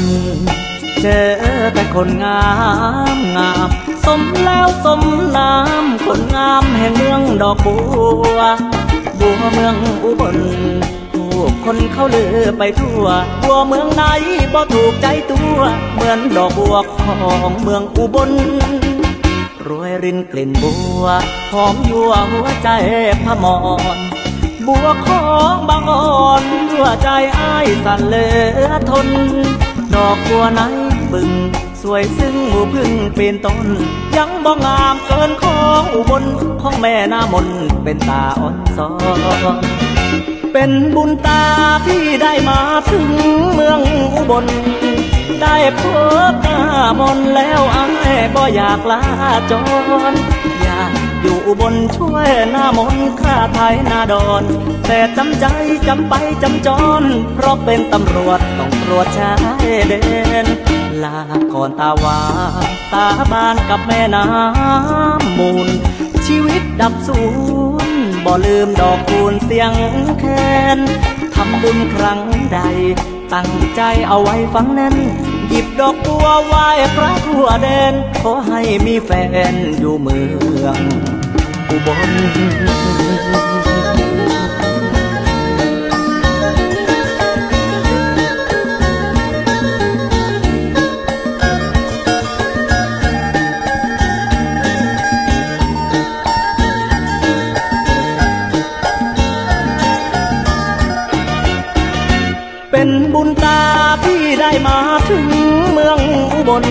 นเจอแต่คนงามงาม สมแล้วสมน้ำคนงามแห่งเมืองดอกบัว บัวเมืองอุบลผู้คนเขาเลือไปทั่ว บัวเมืองไหนบ่ถูกใจตัว เหมือนดอกบัวของเมืองอุบลรวยรินกลิ่นบัวหอมยั่วหัวใจพมรบัวของบางอ่อนหัวใจอ้ายสั่นเลือทน ดอกบัวไหนบึง สวยซึ่งหมู่พึ่งเป็นต้น ยังบ่งามเกินของอุบลของแม่หน้ามนเป็นตาอ่อนซ้อนเป็นบุญตาที่ได้มาถึงเมืองอุบล ได้พบหน้ามนแล้วอายบ่อยากลาจร อุบลช่วยหน้ามนข้าไทยนาดอน แต่จำใจจำไปจำจร เพราะเป็นตำรวจต้องตรวจชายแดนลาก่อนตาวาตาบานกับแม่น้ำมูล ชีวิตดับสูญบ่ลืมดอกคูณเสียงแคนทำบุญครั้งใด ตั้งใจเอาไว้ฟังแน่น หยิบดอกบัวไหว้พระทั่วแดนขอให้มีแฟนอยู่เมือง อุบลเป็นบุญตาที่ได้มาถึงเมืองอุบล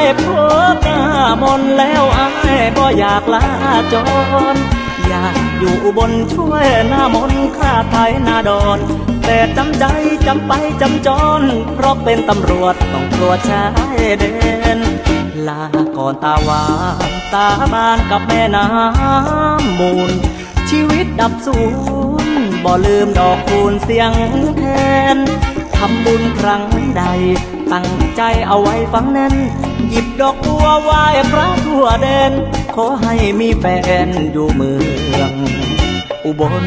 ได้พบหน้ามนแล้วอายบ่อยากลาจรอยากอยู่บลช่วยหน้ามนข้าไทยนาดอน แต่จำใจจำไปจำจร เพราะเป็นตำรวจต้องตรวจชายแดน ลาก่อนตาวานตาบานกับแม่น้ำมูล ชีวิตดับสูญบ่ลืมดอกคูณเสียงแทนทำบุญครั้งใด ตั้งใจเอาไว้ฟังแน่น หยิบดอกบัวไหว้พระทั่วแดน ขอให้มีแฟนอยู่เมือง อุบล